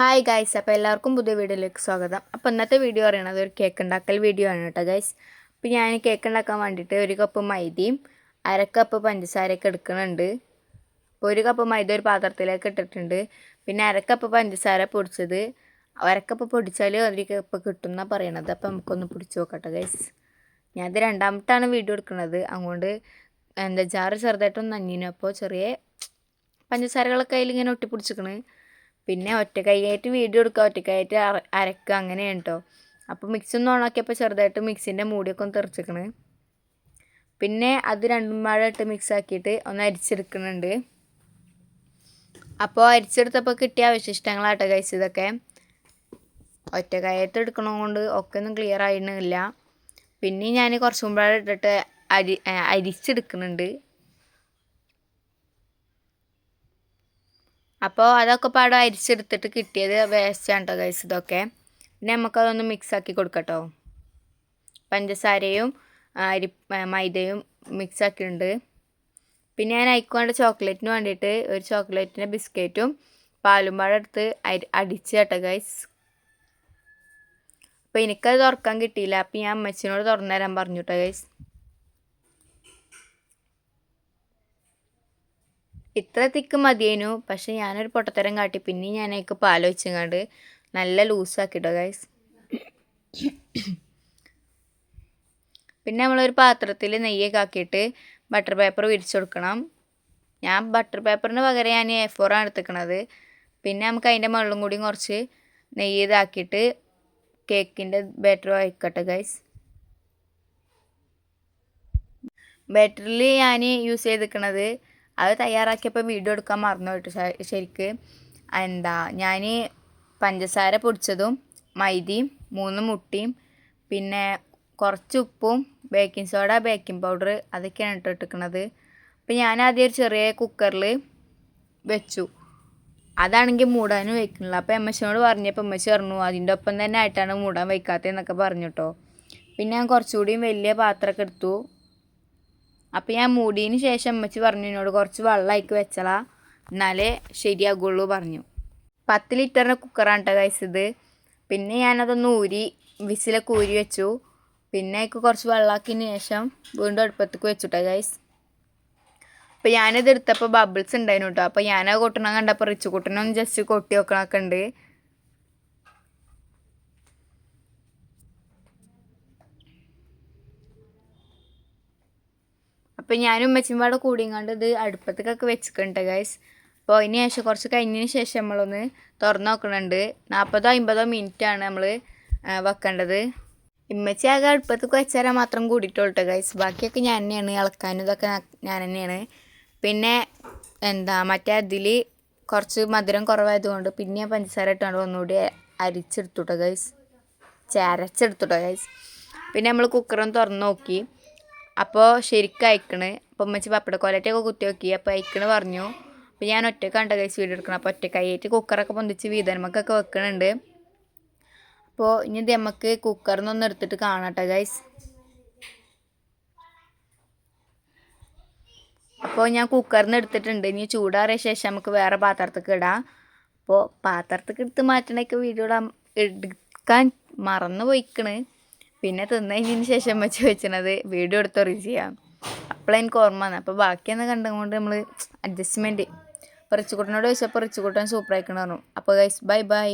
Hi guys അപ്പോൾ എല്ലാവർക്കും പുതിയ വീഡിയോയിലേക്ക് സ്വാഗതം. അപ്പോൾ ഇന്നത്തെ വീഡിയോ പറയുന്നത് ഒരു കേക്ക് ഉണ്ടാക്കൽ വീഡിയോ ആണ് കേട്ടോ ഗൈസ് അപ്പോൾ ഞാൻ കേക്ക് ഉണ്ടാക്കാൻ വേണ്ടിയിട്ട് ഒരു കപ്പ് മൈദയും അര കപ്പ് പഞ്ചസാരയൊക്കെ എടുക്കുന്നുണ്ട്. അപ്പോൾ ഒരു കപ്പ് മൈദ ഒരു പാത്രത്തിലേക്ക് ഇട്ടിട്ടുണ്ട്. പിന്നെ അര കപ്പ് പഞ്ചസാര പൊടിച്ചത്. അരക്കപ്പ് പൊടിച്ചാൽ ഒരു കപ്പ് കിട്ടും എന്നാണ് പറയണത്. അപ്പോൾ നമുക്കൊന്ന് പിടിച്ച് നോക്കട്ടെ ഗൈസ് ഞാനത് രണ്ടാമത്താണ് വീഡിയോ എടുക്കുന്നത്. അതുകൊണ്ട് എന്താ ജാറ് ചെറുതായിട്ടൊന്ന് നഞ്ഞിനു അപ്പോൾ ചെറിയ പഞ്ചസാരകളൊക്കെ അതിലിങ്ങനെ ഒട്ടിപ്പിടിച്ചിക്കണ്. പിന്നെ ഒറ്റക്കൈയായിട്ട് വീഡിയോ എടുക്കുക ഒറ്റക്കൈയായിട്ട് അര അരക്കുക അങ്ങനെയാണ് കേട്ടോ അപ്പോൾ മിക്സി ഒന്ന് ഓണാക്കിയപ്പോൾ ചെറുതായിട്ട് മിക്സിന്റെ മൂടിയൊക്കെ ഒന്ന് തെറിച്ചിക്കണ്. പിന്നെ അത് രണ്ടും മഴ ഇട്ട് മിക്സ് ആക്കിയിട്ട് ഒന്ന് അരിച്ചെടുക്കുന്നുണ്ട്. അപ്പോൾ അരിച്ചെടുത്തപ്പോൾ കിട്ടിയ അവശിഷ്ടങ്ങളാട്ടോ കഴിച്ച് ഇതൊക്കെ. ഒറ്റക്കായത്ത് എടുക്കണതുകൊണ്ട് ഒക്കെ ഒന്നും ക്ലിയർ ആയിരുന്നില്ല പിന്നെ ഞാൻ കുറച്ചും മുമ്പാടെ ഇട്ടിട്ട് അരി അരിച്ചെടുക്കുന്നുണ്ട്. അപ്പോൾ അതൊക്കെ പാടെ അരിച്ചെടുത്തിട്ട് കിട്ടിയത് വേസ്റ്റ് ആണ് കേട്ടോ ഗൈസ് ഇതൊക്കെ. പിന്നെ നമുക്കതൊന്ന് മിക്സ് ആക്കി കൊടുക്കട്ടോ. പഞ്ചസാരയും അരി മൈദയും മിക്സ് ആക്കിയിട്ടുണ്ട്. പിന്നെ ഞാൻ അയക്കുവേണ്ട ചോക്ലേറ്റിന് വേണ്ടിയിട്ട് ഒരു ചോക്ലേറ്റിന്റെ ബിസ്ക്കറ്റും പാലും പാടെ എടുത്ത് അരി അടിച്ച് കേട്ടോ ഗൈസ് അപ്പോൾ എനിക്കത് തുറക്കാൻ കിട്ടിയില്ല. അപ്പോൾ ഞാൻ അമ്മച്ചിനോട് തുറന്നു തരാൻ പറഞ്ഞു കേട്ടോ ഗൈസ് ഇത്ര തിക്ക് മതിയേനു. പക്ഷെ ഞാനൊരു പൊട്ടത്തരം കാട്ടി. പിന്നെ ഞാൻ അതിക്ക് പാൽ വെച്ചങ്ങാണ്ട് നല്ല ലൂസാക്കിട്ടോ ഗൈസ് പിന്നെ നമ്മളൊരു പാത്രത്തിൽ നെയ്യൊക്കെ ആക്കിയിട്ട് ബട്ടർ പേപ്പർ വിരിച്ചു കൊടുക്കണം. ഞാൻ ബട്ടർ പേപ്പറിന് പകരം ഞാൻ എ ഫോറാണ് എടുത്തിക്കണത്. പിന്നെ നമുക്ക് അതിന്റെ മുകളിലും കൂടി കുറച്ച് നെയ്യ് ഇതാക്കിയിട്ട് കേക്കിന്റെ ബാറ്റർ വയ്ക്കട്ടെ ഗൈസ് ബാറ്ററിൽ ഞാൻ യൂസ് ചെയ്തിരിക്കണത് അത് തയ്യാറാക്കിയപ്പോൾ വീഡിയോ എടുക്കാൻ മറന്നു കേട്ടോ ശരിക്ക്. എന്താ ഞാൻ പഞ്ചസാര പൊടിച്ചതും മൈദയും മൂന്ന് മുട്ടയും പിന്നെ കുറച്ച് ഉപ്പും ബേക്കിംഗ് സോഡ ബേക്കിംഗ് പൗഡർ അതൊക്കെയാണ് ഇട്ട് ഇട്ടിരിക്കുന്നത് അപ്പോൾ ഞാൻ ആദ്യം ഒരു ചെറിയ കുക്കറിൽ വെച്ചു. അതാണെങ്കിൽ മൂടാനും വയ്ക്കുന്നില്ല. അപ്പോൾ എമ്മച്ചിനോട് പറഞ്ഞപ്പോൾ എമ്മച്ചി പറഞ്ഞു അതിന്റെ ഒപ്പം തന്നെ ആയിട്ടാണ് മൂടാൻ വയ്ക്കാത്തതെന്നൊക്കെ പറഞ്ഞു കേട്ടോ പിന്നെ ഞാൻ കുറച്ചുകൂടി വലിയ പാത്രമൊക്കെ എടുത്തു. അപ്പോൾ ഞാൻ മൂടിയതിന് ശേഷം അമ്മച്ചി പറഞ്ഞു എന്നോട് കുറച്ച് വെള്ളമായിക്ക് വെച്ചളാ എന്നാലേ ശരിയാകുള്ളൂ പറഞ്ഞു. പത്ത് ലിറ്ററിന്റെ കുക്കറാണ് കേട്ടോ കഴിച്ചത് പിന്നെ ഞാനതൊന്ന് ഊരി വിസിലൊക്കെ ഊരി വെച്ചു. പിന്നെ അതിക്ക് കുറച്ച് വെള്ളമാക്കിയതിന് ശേഷം വീണ്ടും അടുപ്പത്തേക്ക് വെച്ചുട്ടോ ഗൈസ് അപ്പോൾ ഞാനിത് എടുത്തപ്പോൾ ബബിൾസ് ഉണ്ടായിരുന്നു കേട്ടോ അപ്പോൾ ഞാനത് കൊട്ടണം കണ്ടപ്പോൾ റിച്ച് കൊട്ടണം ജസ്റ്റ് കൊട്ടി വെക്കണമൊക്കെ ഉണ്ട്. അപ്പോൾ ഞാനും ഉമ്മച്ചും പാടെ കൂടിയങ്ങാണ്ട് ഇത് അടുപ്പത്തേക്കൊക്കെ വെച്ചിട്ടുണ്ട് ഗൈസ് അപ്പോൾ അതിന് ശേഷം കുറച്ച് കഴിഞ്ഞതിന് ശേഷം നമ്മളൊന്ന് തുറന്ന് നോക്കണുണ്ട്. നാൽപ്പതോ അമ്പതോ ആണ് നമ്മൾ വെക്കേണ്ടത്. ഇമ്മച്ചി ആകെ അടുപ്പത്തേക്ക് വെച്ചാൽ മാത്രം കൂടിയിട്ടുള്ളൂ ഗൈസ് ബാക്കിയൊക്കെ ഞാൻ തന്നെയാണ് ഇളക്കാനും ഇതൊക്കെ ഞാൻ തന്നെയാണ്. പിന്നെ എന്താ മറ്റേ അതിൽ കുറച്ച് മധുരം കുറവായതുകൊണ്ട് പിന്നെ പഞ്ചസാര ഇട്ടുകൊണ്ട് ഒന്നുകൂടി അരിച്ചെടുത്തുട്ടോ ഗൈസ് ചരച്ചെടുത്തുട്ടോ ഗൈസ് പിന്നെ നമ്മൾ കുക്കറും തുറന്ന് നോക്കി. അപ്പോൾ ശരിക്കും അയക്കണ്. പപ്പട ഉമ്മച്ചി ഒക്കെ കുത്തി നോക്കി. അപ്പോൾ അയക്കണ് പറഞ്ഞു. അപ്പോൾ ഞാൻ ഒറ്റക്കാണ്ട കൈസ് വീട് എടുക്കണം. അപ്പോൾ ഒറ്റക്കൈയായിട്ട് കുക്കറൊക്കെ പൊന്തിച്ച് വീതനമക്കൊക്കെ വെക്കണുണ്ട്. അപ്പോൾ ഇനി നമുക്ക് കുക്കറിൽ നിന്നൊന്ന് എടുത്തിട്ട് കാണട്ടെ ഗൈസ് അപ്പോൾ ഞാൻ കുക്കറിൽ നിന്ന് എടുത്തിട്ടുണ്ട്. ഇനി ചൂടാറിയ ശേഷം നമുക്ക് വേറെ പാത്രത്തേക്ക് ഇടാം. അപ്പോൾ പാത്രത്തേക്ക് എടുത്ത് മാറ്റണൊക്കെ വീഡിയോ എടുക്കാൻ മറന്നു പോയിക്കണ്. പിന്നെ തിന്നതിന് ശേഷം വെച്ച് വെച്ചിരുന്നത് വീഡിയോ എടുത്ത് ചെയ്യാം അപ്പോൾ എനിക്ക് ഓർമ്മ വന്നത്. അപ്പോൾ ബാക്കിയെന്ന് കണ്ടുകൊണ്ട് നമ്മൾ അഡ്ജസ്റ്റ്മെന്റ് അപ്പോൾ റിച്ചുകുട്ടനോട് ചോദിച്ചപ്പോൾ സൂപ്പർ ആയിക്കണ പറഞ്ഞു. അപ്പോൾ ഗൈസ് ബൈ ബൈ